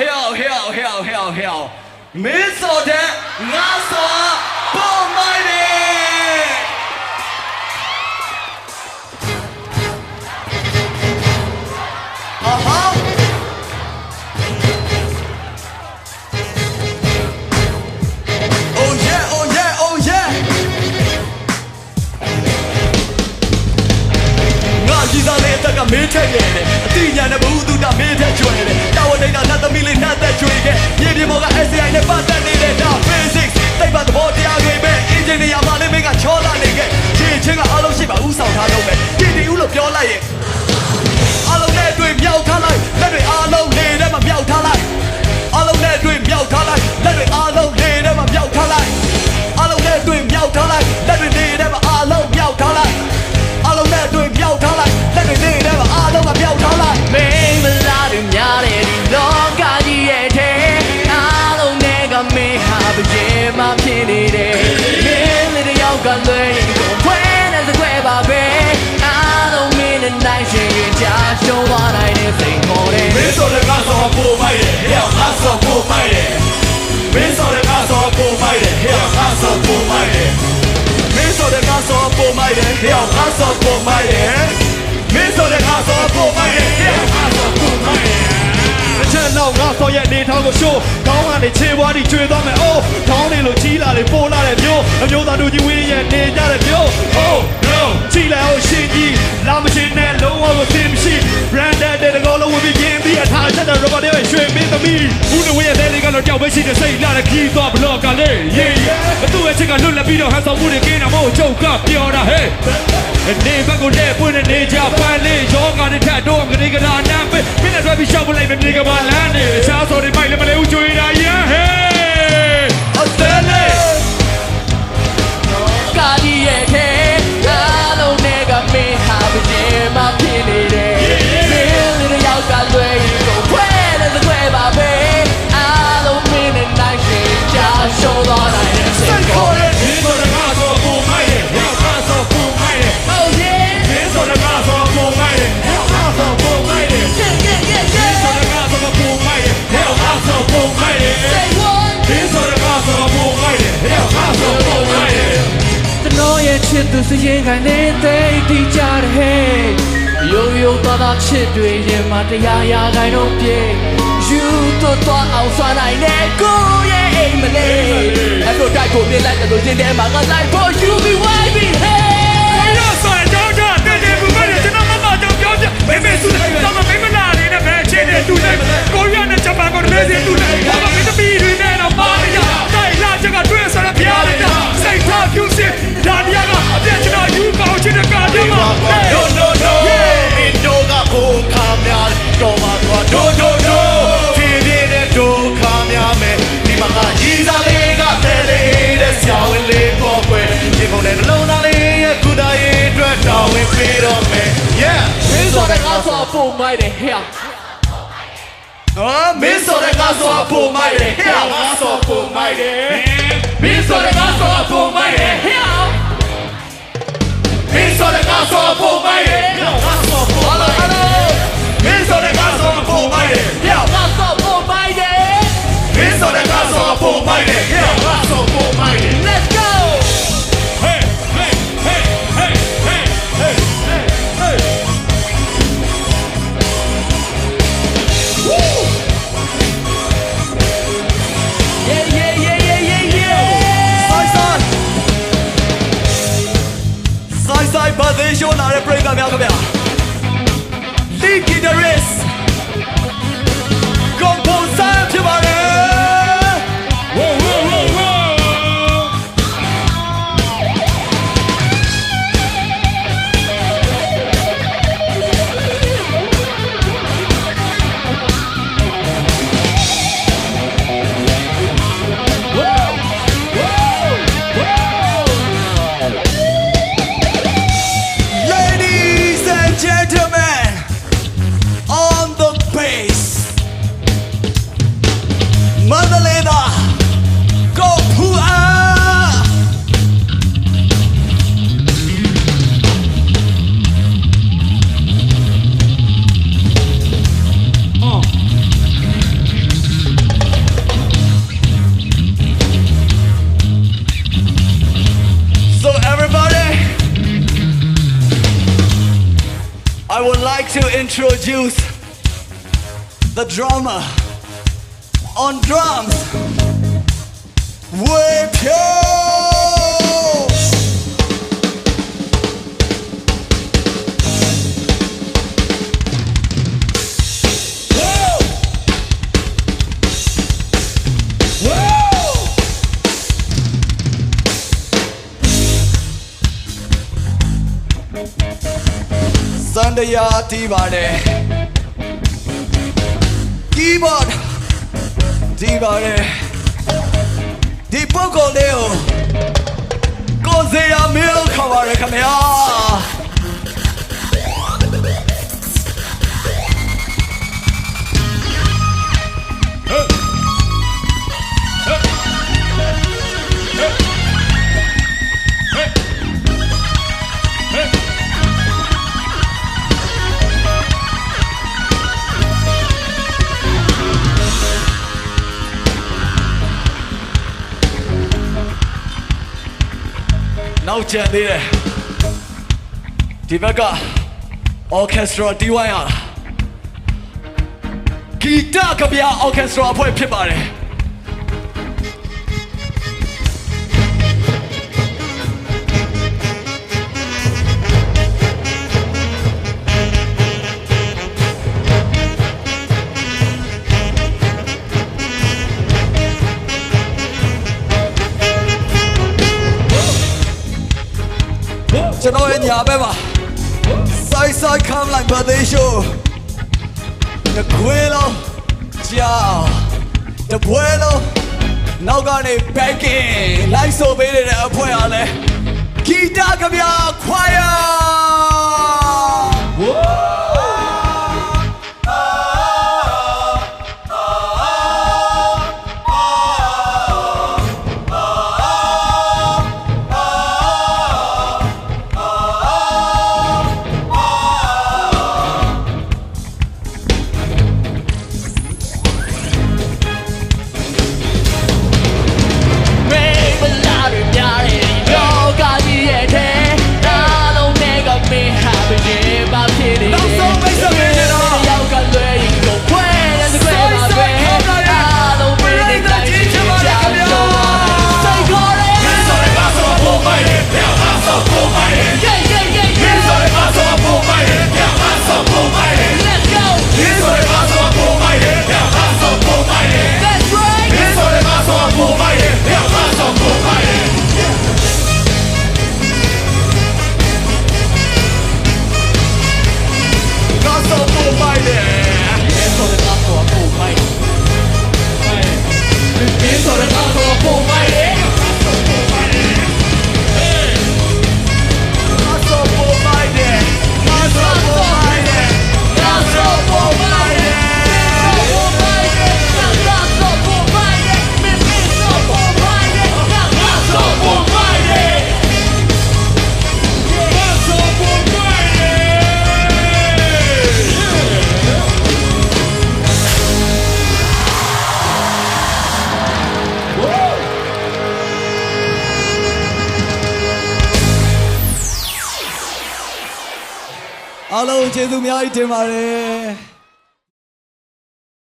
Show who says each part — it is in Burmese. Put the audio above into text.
Speaker 1: hell hell hell hell hell မင်းစော်တဲ့ငါစော် ယောက်ကလွဲရင်ကို
Speaker 2: ဖွင့်တဲ့စကွဲပါပဲအားလုံးမင်းနဲ့နိုင်ရှင်ရင်ကြာရှုံးသွားနိုင်တဲ့စိတ်ပေါ်တယ်
Speaker 1: မင်းဆိုတဲ့ကားဆိုပိုမိုက်တယ်ဟဲ့ငါဆိုပိုမိုက်တယ်မင်းဆိုတဲ့ကားဆိုပိုမိုက်တယ်ဟဲ့ငါဆိုပိုမိုက်တယ်မ တ
Speaker 3: စ်ချက်လောက်ငါဆော်ရဲ့နေထောင်းကိုရှိုးခေါင်းကနေခြေပွားထိကျွေသွားမယ်အိုးခေါင်းနေလို့ကြီးလာတယ်ပိုးလာတယ်မျိုးအမျိုးသားတို့ကြီးဝင်းရဲ့နေကြတယ်မျိုး oh no ကြည့်လိုက်အောင်ရှင်ကြီးလာမရှင်နဲ့လုံးဝကိုသင်မရှိ branded တဲ့ကောလုံးဝင်ပြီးပြင်းပြီးအထားချက်တဲ့ robot တွေရွှေမင်းသမီးဦးနေဝင်းရဲ့တဲ့လေးကတော့ကြောက်ပဲရှိတဲ့စိတ်လာတဲ့ခီးသွားဘလော့ကလေး yeah yeah အတူရဲ့ချက်ကလွတ်လပ်ပြီးတော့ဟန်ဆောင်မှုတွေကင်းတာမဟုတ်ချုပ်ကပြောတာ hey နေဘက်ကိုလက်ပွင့်နေကြပန်းလေးရောဂါနဲ့ထတ်တော့ငရေကလာနမ်း ပဲမင်းနဲ့ဆွဲပြီးရှောက်ပလိုက်မမြေကပါလမ်းနေချားစော်တွေမိုက်လည်းမလဲဦးကျွေး
Speaker 2: စ်သူစ
Speaker 3: ရ
Speaker 2: င်ခိုင်နေတဲ့တီးကြတဲ့ဟဲ့ရိုးရိုးသားသားချစ်တွေရင်မှာတရားရာခိုင်တော့ပြေယူတော့တော့အောင်ဆွမ်းနိုင်တဲ့ကိုရဲ့အိမ်မလေးအဲ့တော့တိုက်ကိုမြင်လိုက်တယ်လို့ရင်ထဲမှာငါလိုက်
Speaker 3: မိုက်တယ်
Speaker 2: ဟဲ့
Speaker 1: အော်မင်းဆိုတဲ့ကားဆိုပုံမိုက်တယ်ဟဲ့ငါဆိုပုံမိုက်တယ်
Speaker 2: မင်းဆိုတဲ့ငါဆိုပုံမိုက်တယ်ဟဲ့
Speaker 1: this. To introduce the drummer on drums. Whip yo! Woo! Woo! စန္ဒယာတီးပါတယ် keyboard တီးပါတယ်ဒီပုဂ္ဂိုလ်လေးကိုကိုစေရမင်းလို့ခေါ်ပါတယ်ခင်ဗျာ နောက်ကျန်သေးတယ်ဒီဘက်က orchestra တီးဝိုင်းရတာဂီတကဗျာ orchestra အဖွဲ့ဖြစ်ပါတယ် ကျွန်တော်ရဲ့ညာဘက်မှာစိုက်စိုက်ခမ်းလိုက် birthday show တခွေးလုံးကြာတပွဲလုံးနောက်ကနေ backing လိုက်ဆိုပေးနေတဲ့အဖွဲအားလဲဂီတကဗျာ choir အားလုံးကျေးဇူးအများကြီးတင်ပါတယ်